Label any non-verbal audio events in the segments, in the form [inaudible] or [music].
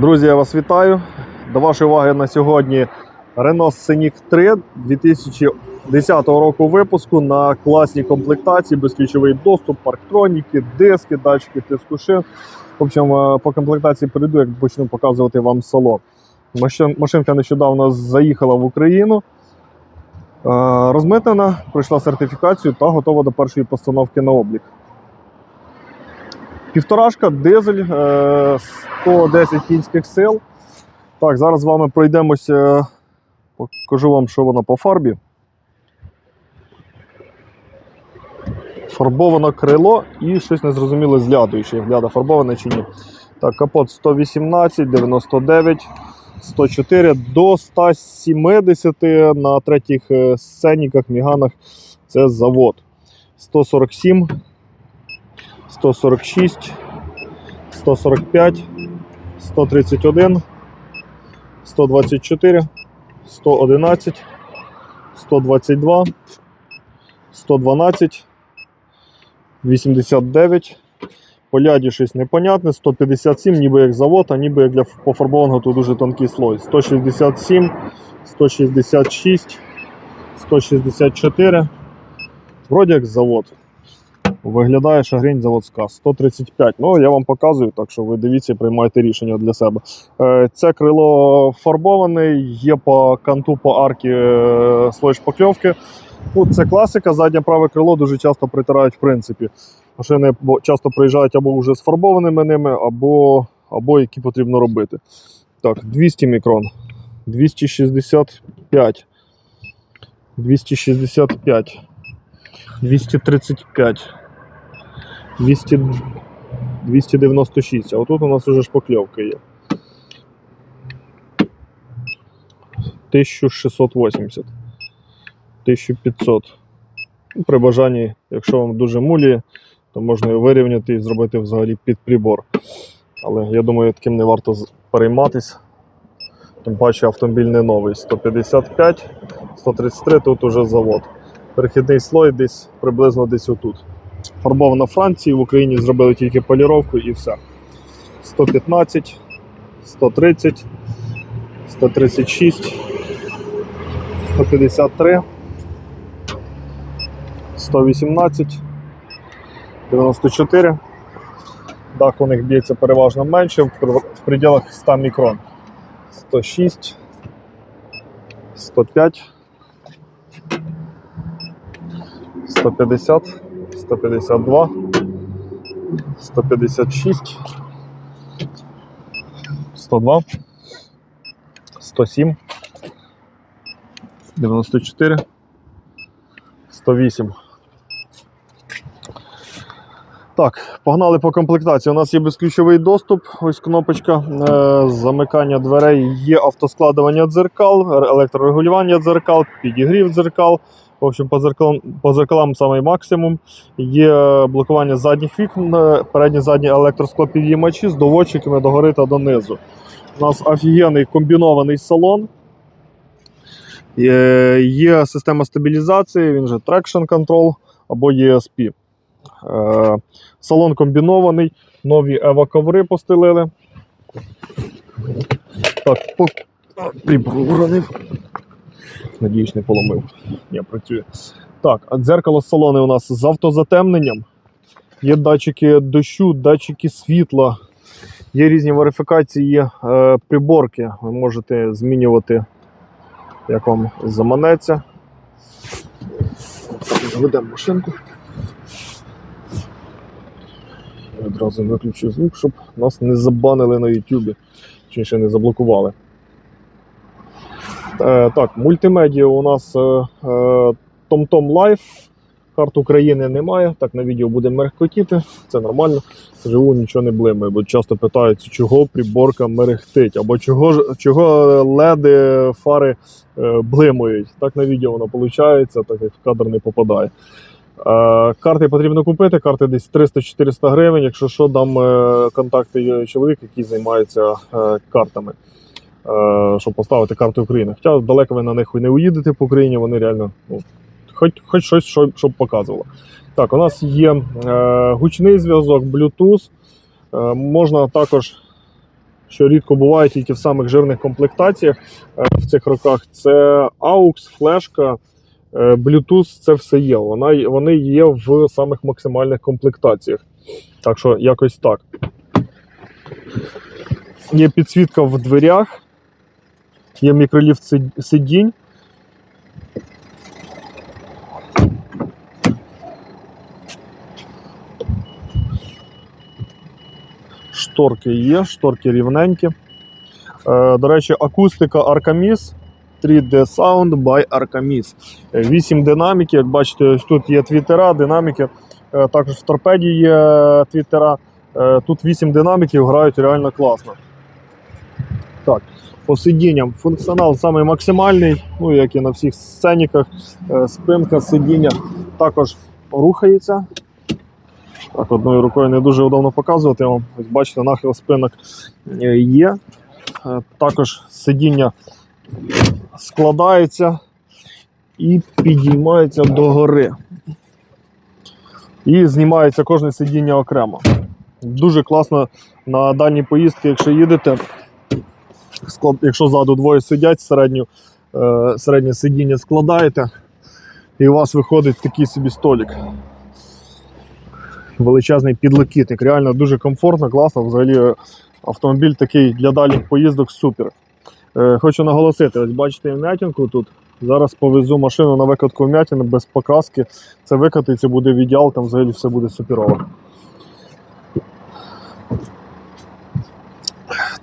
Друзі, я вас вітаю. До вашої уваги на сьогодні Renault Scenic 3 2010 року випуску на класній комплектації, безключовий доступ, парктроніки, диски, датчики тиску шин. В общем, е, по комплектації перейду, як почну показувати вам салон. Машинка нещодавно заїхала в Україну. Е, Розмитнена, пройшла сертифікацію та готова до першої постановки на облік. Півторашка, дизель, е, 110 кінських сил. Так, зараз з вами пройдемося. Покажу вам, що воно по фарбі. Фарбовано крило і щось незрозуміле з ляду, чи гляда фарбоване чи ні. Так, капот 118, 99, 104 до 170 на третіх е, сценіках, міганах. Це завод. 147, 146, 145, 131, 124, 111, 122, 112, 89. По ляді щось непонятне, 157, ніби як завод, а ніби як для пофарбованого тут дуже тонкий слой. 167, 166, 164. Вроді як завод. Виглядає шагрень заводська 135. Ну, я вам показую, так що ви дивіться приймайте рішення для себе. Е, Це крило фарбоване, є по канту по аркі е, слой шпакльовки. Ну, це класика, заднє праве крило дуже часто притирають, в принципі. Машини часто приїжджають або вже з фарбованими ними, або, або які потрібно робити. Так, 200 мікрон, 265, 265, 235. 200, 296, а отут у нас уже шпакльовка є. 1680. 1500. Ну, При бажанні, якщо вам дуже муліє, то можна його вирівняти і зробити взагалі під прибор. Але я думаю, таким не варто перейматись. Тим паче автомобіль не новий. 155, 133, тут уже завод. Перехідний слой десь приблизно десь отут. Фарбована Франції, в Україні зробили тільки поліровку і все. 115, 130, 136, 153, 118, 94. Дах у них б'ється переважно менше, в пределах 100 мікрон. 106, 105, 150, 152, 156, 102, 107, 94, 108. Так, погнали по комплектації. У нас є безключовий доступ, ось кнопочка е, замикання дверей, є автоскладування дзеркал, електрорегулювання дзеркал, підігрів дзеркал. В общем, по дзеркалам, по дзеркалам самий максимум. Є блокування задніх вікон, е, передні задні електросклопідіймачі з доводчиками догори та донизу. У нас офігенний комбінований салон. Є, є система стабілізації, він же Traction Control або ESP. Е, салон комбінований, нові ева-коври постелили. Так, по... Уронив. Надіюсь, не поломив. Ні, працює. Так, а дзеркало салону у нас з автозатемненням. Є датчики дощу, датчики світла, є різні верифікації, е, приборки. Ви можете змінювати, як вам заманеться. Заведемо машинку. Я Одразу виключу звук, щоб нас не забанили на YouTube, чи ще не заблокували. Е, так, мультимедіа у нас е, е, TomTom Live. Карт України немає. Так, на відео буде мерехтіти, це нормально. Живу, нічого не блимає, бо часто питаються, чого приборка мерехтить, або чого, чого леди фари блимають. Так на відео воно виходить, так як в кадр не попадає. Карти потрібно купити, карти десь 300-400 гривень. Якщо що, дам контакти чоловік, який займається картами, щоб поставити карти України. Хоча далеко ви на них не уїдете по Україні, вони реально ну, хоч, хоч щось, що- щоб показувало. Так, у нас є е, гучний зв'язок, Bluetooth. Е, можна також що рідко буває тільки в самих жирних комплектаціях е, в цих роках, це AUX, флешка, е, Bluetooth, це все є. Вона, вони є в самих максимальних комплектаціях. Так що якось так. Є підсвітка в дверях, є мікроліфт сидінь. Шторки є, шторки рівненькі. Е, до речі, акустика Arcamis 3D Sound by Arcamis. 8 динаміків. Як бачите, ось тут є твітера, динаміки. Е, також в торпеді є твітера. Е, тут 8 динаміків, грають реально класно. Так, по сидінням. Функціонал самий максимальний, ну як і на всіх сценіках. Е, спинка сидіння також рухається. Так, одною рукою не дуже удобно показувати вам. Ось бачите, нахил спинок е, є. Е, Також сидіння складається і підіймається догори. І знімається кожне сидіння окремо. Дуже класно на дальні поїздки, якщо їдете, якщо ззаду двоє сидять, середню, е, середнє сидіння складаєте, і у вас виходить такий собі столик величезний підлокітник. Реально дуже комфортно, класно. Взагалі е, автомобіль такий для дальніх поїздок супер. Е, хочу наголосити: ось бачите вмятинку тут. Зараз повезу машину на викатку вмятини без покраски. Це викатиться, буде в ідеал, там взагалі все буде суперово.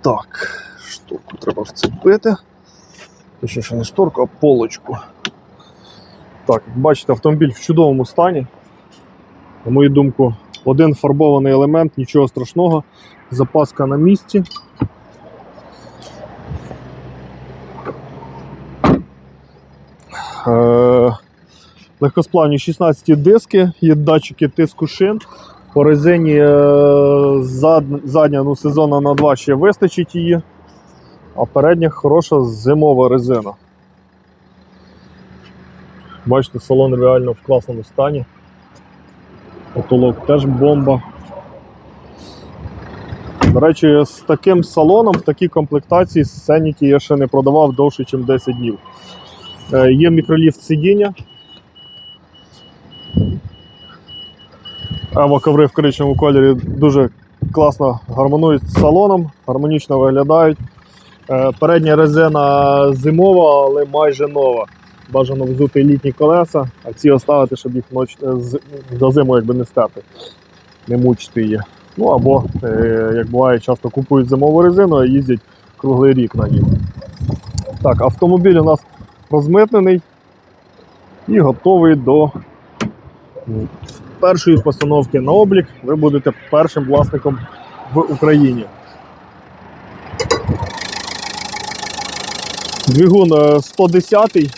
Так, шторку треба вцепити. Точніше, не шторку, а полочку. Так, бачите, автомобіль в чудовому стані. На мою думку, один фарбований елемент, нічого страшного. Запаска на місці. Е, Легкосплавні 16 диски, є датчики тиску шин. По резині е, зад, задня ну, сезона на 2 ще вистачить її, а передня хороша зимова резина. Бачите, салон реально в класному стані. Потолок теж бомба. До речі, з таким салоном, в такій комплектації сценіки я ще не продавав довше, ніж 10 днів. Е, Є мікроліфт сидіння. Ево коври в коричневому кольорі дуже класно гармонують з салоном, гармонічно виглядають. Е, Передня резина зимова, але майже нова. Бажано взути літні колеса, а ці оставити, щоб їх ноч... е, до зиму якби не стерти, не мучити її. Ну або, е, як буває, часто купують зимову резину, а їздять круглий рік на ній. Так, автомобіль у нас розмитнений і готовий до першої постановки на облік. Ви будете першим власником в Україні. Двигун е, 110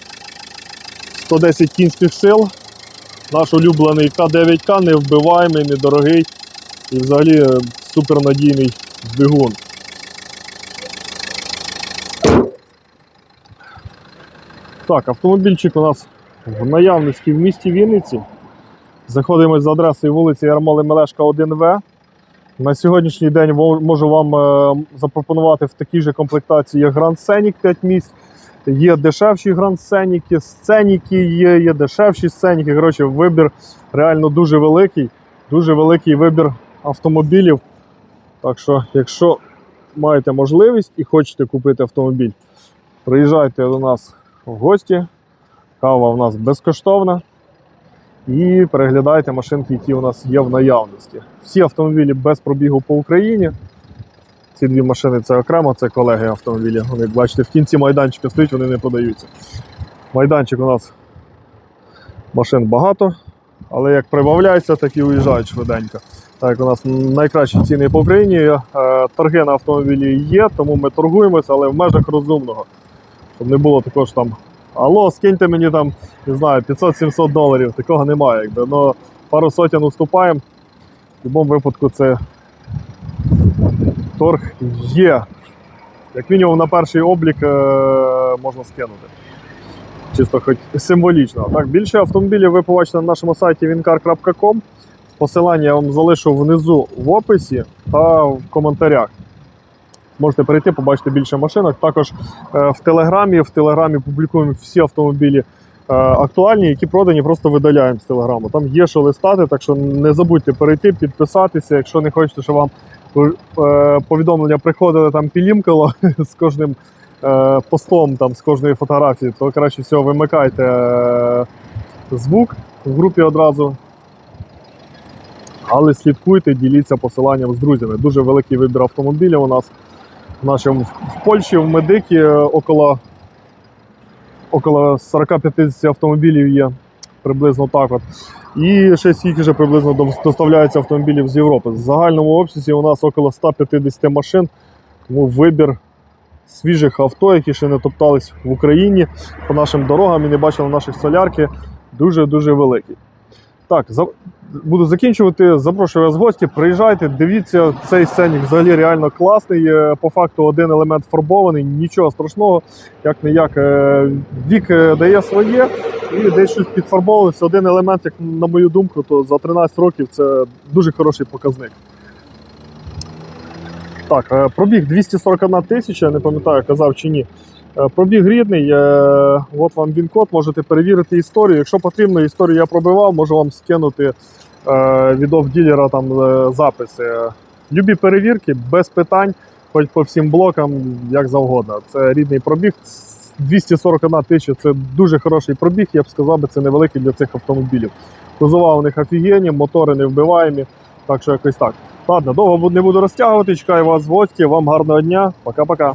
110 кінських сил. Наш улюблений К9К, невбиваємий, недорогий і взагалі е, супернадійний двигун. Так, автомобільчик у нас в наявності в місті Вінниці. Заходимо за адресою вулиці Ярмоли Мелешка 1В. На сьогоднішній день можу вам е, запропонувати в такій же комплектації як Grand Scenic 5 місць. Є дешевші Grand Scenic, сценіки є, є дешевші сценіки. Коротше, вибір реально дуже великий, дуже великий вибір автомобілів. Так що, якщо маєте можливість і хочете купити автомобіль, приїжджайте до нас в гості. Кава у нас безкоштовна. І переглядайте машинки, які у нас є в наявності. Всі автомобілі без пробігу по Україні. Ці дві машини це окремо, це колеги автомобілі. Вони, як бачите, в кінці майданчика стоять, вони не подаються. Майданчик у нас машин багато, але як прибавляється, так і уїжджають швиденько. Так у нас найкращі ціни по Україні, е, торги на автомобілі є, тому ми торгуємося, але в межах розумного. Щоб не було такого ж там. Алло, скиньте мені там, не знаю, 500-700 доларів. Такого немає. Якби. Но пару сотень уступаємо. В будь-якому випадку це торг є. Як мінімум на перший облік е, можна скинути. Чисто хоч символічно. Так, більше автомобілів ви побачите на нашому сайті wincar.com. Посилання я вам залишу внизу в описі та в коментарях. Можете перейти, побачити більше машинок. Також е, в Телеграмі, в Телеграмі публікуємо всі автомобілі е, актуальні, які продані, просто видаляємо з Телеграму. Там є що листати, так що не забудьте перейти, підписатися. Якщо не хочете, щоб вам е, повідомлення приходили там пілімкало [laughs] з кожним постом, там, з кожної фотографії, то краще всього вимикайте звук в групі одразу. Але слідкуйте, діліться посиланням з друзями. Дуже великий вибір автомобілів у нас. В в Польщі, в Медикі е, около, около 40-50 автомобілів є. Приблизно так от. І ще стільки же приблизно доставляється автомобілів з Європи. В загальному обсязі у нас около 150 машин. Тому вибір свіжих авто, які ще не топтались в Україні по нашим дорогам і не бачили наших солярки, дуже-дуже великий. Так, за... буду закінчувати. Запрошую вас в гості. Приїжджайте, дивіться, цей сценік взагалі реально класний. Е, По факту один елемент фарбований, нічого страшного, як не як. Вік е, дає своє і десь щось підфарбовувалося. Один елемент, як на мою думку, то за 13 років це дуже хороший показник. Так, е, пробіг 241 тисяча, не пам'ятаю, казав чи ні. Е, Пробіг рідний, е, от вам він-код, можете перевірити історію. Якщо потрібно, історію я пробивав, можу вам скинути е, від оф-ділера там записи. Любі перевірки, без питань, хоч по всім блокам, як завгодно. Це рідний пробіг. 241 тисяча це дуже хороший пробіг, я б сказав, би, це невеликий для цих автомобілів. Кузова у них офігенні, мотори не вбиваємі, так що якось так. Ладно, довго не буду розтягувати. Чекаю вас в гості. Вам гарного дня. Пока-пока.